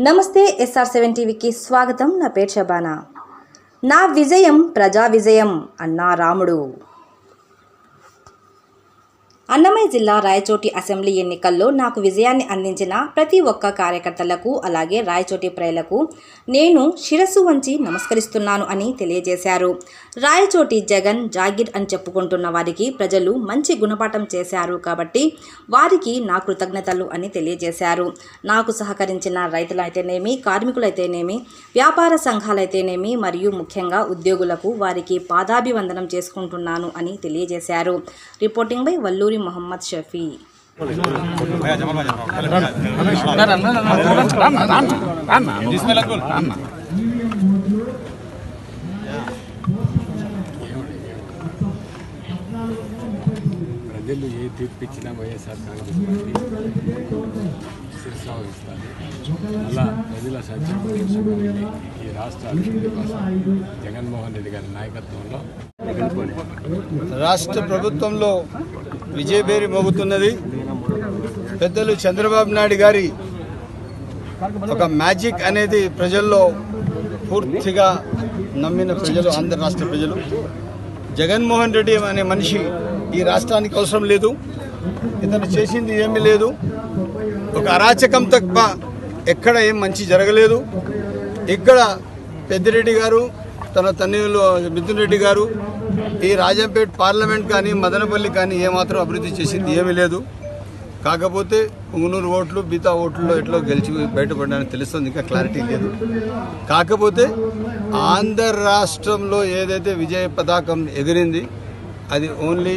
నమస్తే SR seven టీవీకి స్వాగతం. నా పేరు షబానా. నా విజయం ప్రజా విజయం అన్నా రాముడు. అన్నమయ్య జిల్లా రాయచోటి అసెంబ్లీ ఎన్నికల్లో నాకు విజయాన్ని అందించిన ప్రతి ఒక్క కార్యకర్తలకు అలాగే రాయచోటి ప్రజలకు నేను శిరస్సు వంచి నమస్కరిస్తున్నాను అని తెలియజేశారు. రాయచోటి జగన్ జాగిర్ అని చెప్పుకుంటున్న వారికి ప్రజలు మంచి గుణపాఠం చేశారు కాబట్టి వారికి నా కృతజ్ఞతలు అని తెలియజేశారు. నాకు సహకరించిన రైతులైతేనేమి కార్మికులైతేనేమి వ్యాపార సంఘాలైతేనేమి మరియు ముఖ్యంగా ఉద్యోగులకు వారికి పాదాభివందనం చేసుకుంటున్నాను అని తెలియజేశారు. రిపోర్టింగ్ బై వల్లూరి మొహమ్మద్ షఫీ ప్రజలు ఏ తీర్పు ఇచ్చినా వైఎస్ఆర్ కాంగ్రెస్ పార్టీ ప్రస్తావిస్తాను అలా ప్రజల సంక్షేమ ఈ రాష్ట్ర అభివృద్ధి కోసం జగన్మోహన్ రెడ్డి గారి నాయకత్వంలో రాష్ట్ర ప్రభుత్వంలో విజయభేరి మోగుతున్నది. పెద్దలు చంద్రబాబు నాయుడు గారి ఒక మ్యాజిక్ అనేది ప్రజల్లో పూర్తిగా నమ్మిన ప్రజలు ఆంధ్ర రాష్ట్ర ప్రజలు. జగన్మోహన్ రెడ్డి అనే మనిషి ఈ రాష్ట్రానికి అవసరం లేదు. ఇతను చేసింది ఏమీ లేదు. ఒక అరాచకం తప్ప ఎక్కడ ఏం మంచి జరగలేదు. ఇక్కడ పెద్దిరెడ్డి గారు తన తనయులు మిథున్ రెడ్డి గారు ఈ రాజంపేట పార్లమెంట్ కానీ మదనపల్లి కానీ ఏమాత్రం అభివృద్ధి చేసింది ఏమీ లేదు. కాకపోతే పుంగనూరు ఓట్లు బీతా ఓట్లలో ఎట్లో గెలిచి బయటపడ్డానని తెలుస్తుంది ఇంకా క్లారిటీ లేదు. కాకపోతే ఆంధ్ర రాష్ట్రంలో ఏదైతే విజయ పతాకం ఎగిరింది అది ఓన్లీ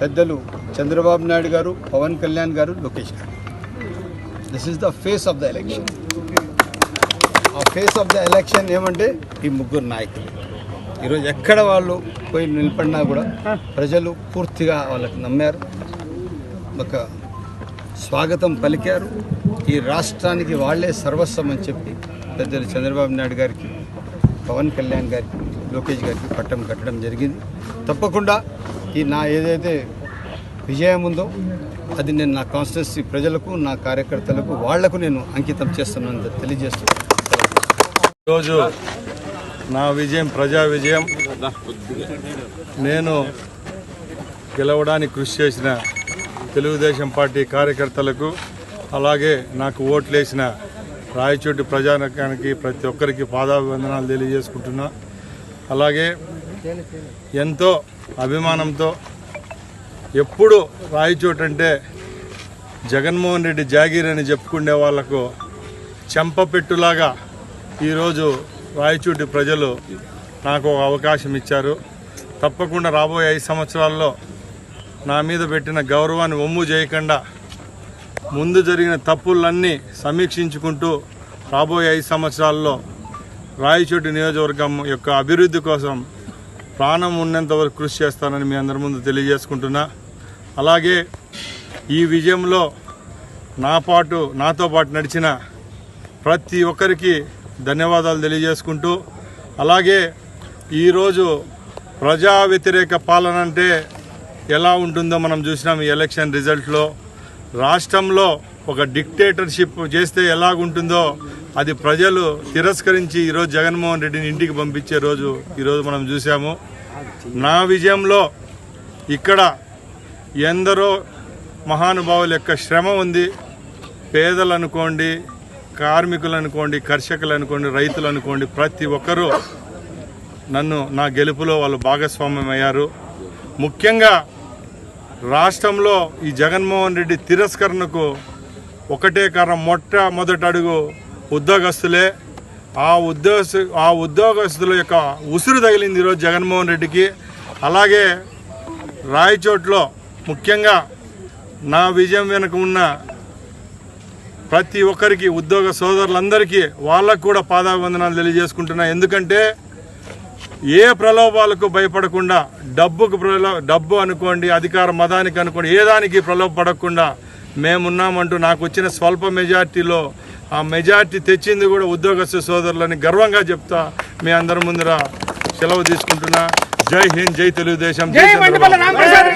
పెద్దలు చంద్రబాబు నాయుడు గారు పవన్ కళ్యాణ్ గారు లోకేష్ గారు. This is the face of the election ఆ ఫేస్ ఆఫ్ ద ఎలక్షన్ ఏమంటే ఈ ముగ్గురు నాయకులు. ఈరోజు ఎక్కడ వాళ్ళు పోయి నిలబడినా కూడా ప్రజలు పూర్తిగా వాళ్ళకి నమ్మారు. ఒక స్వాగతం పలికారు. ఈ రాష్ట్రానికి వాళ్ళే సర్వస్వం అని చెప్పి పెద్దలు చంద్రబాబు నాయుడు గారికి పవన్ కళ్యాణ్ గారికి లోకేష్ గారికి పట్టం కట్టడం జరిగింది. తప్పకుండా ఈ నా ఏదైతే విజయం ఉందో అది నేను నా కాన్స్టిట్యున్సీ ప్రజలకు నా కార్యకర్తలకు వాళ్ళకు నేను అంకితం చేస్తున్నాను తెలియజేస్తున్నాను. ఈరోజు నా విజయం ప్రజా విజయం. నేను గెలవడానికి కృషి చేసిన తెలుగుదేశం పార్టీ కార్యకర్తలకు అలాగే నాకు ఓట్లేసిన రాయచోటి ప్రజానకానికి ప్రతి ఒక్కరికి పాదాభివందనాలు తెలియజేసుకుంటున్నా. అలాగే ఎంతో అభిమానంతో ఎప్పుడు రాయచోటు అంటే జగన్మోహన్ రెడ్డి జాగీర్ అని చెప్పుకునే వాళ్ళకు చెంపపెట్టులాగా ఈరోజు రాయచోటి ప్రజలు నాకు ఒక అవకాశం ఇచ్చారు. తప్పకుండా రాబోయే ఐదు సంవత్సరాల్లో నా మీద పెట్టిన గౌరవాన్ని ఒమ్ము చేయకుండా ముందు జరిగిన తప్పులన్నీ సమీక్షించుకుంటూ రాబోయే ఐదు సంవత్సరాల్లో రాయచోటి నియోజకవర్గం యొక్క అభివృద్ధి కోసం ప్రాణం ఉన్నంత వరకు కృషి చేస్తానని మీ అందరి ముందు తెలియజేసుకుంటున్నా. అలాగే ఈ విజయంలో నా పాటు నాతో పాటు నడిచిన ప్రతి ఒక్కరికి ధన్యవాదాలు తెలియజేసుకుంటూ అలాగే ఈరోజు ప్రజా వ్యతిరేక పాలన అంటే ఎలా ఉంటుందో మనం చూసినాం ఈ ఎలక్షన్ రిజల్ట్లో. రాష్ట్రంలో ఒక డిక్టేటర్షిప్ చేస్తే ఎలాగుంటుందో అది ప్రజలు తిరస్కరించి ఈరోజు జగన్మోహన్ రెడ్డిని ఇంటికి పంపించే రోజు ఈరోజు మనం చూసాము నా విజయంలో ఇక్కడ ఎందరో మహానుభావుల యొక్క శ్రమ ఉంది. పేదలు అనుకోండి కార్మికులు అనుకోండి కర్షకులు అనుకోండి రైతులు అనుకోండి ప్రతి ఒక్కరూ నన్ను నా గెలుపులో వాళ్ళు భాగస్వామ్యం అయ్యారు ముఖ్యంగా రాష్ట్రంలో ఈ జగన్మోహన్ రెడ్డి తిరస్కరణకు ఒకటే కారణం మొట్టమొదటి అడుగు ఉద్యోగస్తులే. ఆ ఉద్యోగ ఆ ఉద్యోగస్తుల యొక్క ఉసురు తగిలింది ఈరోజు జగన్మోహన్ రెడ్డికి. అలాగే రాయచోట్లో ముఖ్యంగా నా విజయం వెనుక ఉన్న ప్రతి ఒక్కరికి ఉద్యోగ సోదరులందరికీ వాళ్ళకు కూడా పాదాభివందనాలు తెలియజేసుకుంటున్నా. ఎందుకంటే ఏ ప్రలోభాలకు భయపడకుండా డబ్బుకు ప్రలో డబ్బు అనుకోండి అధికార మదానికి అనుకోండి ఏ దానికి ప్రలోభపడకుండా మేమున్నామంటూ నాకు వచ్చిన స్వల్ప మెజార్టీలో ఆ మెజార్టీ తెచ్చింది కూడా ఉద్యోగస్తు సోదరులని గర్వంగా చెప్తా మీ అందరి ముందర సెలవు తీసుకుంటున్నా. జై హింద్ జై తెలుగుదేశం జై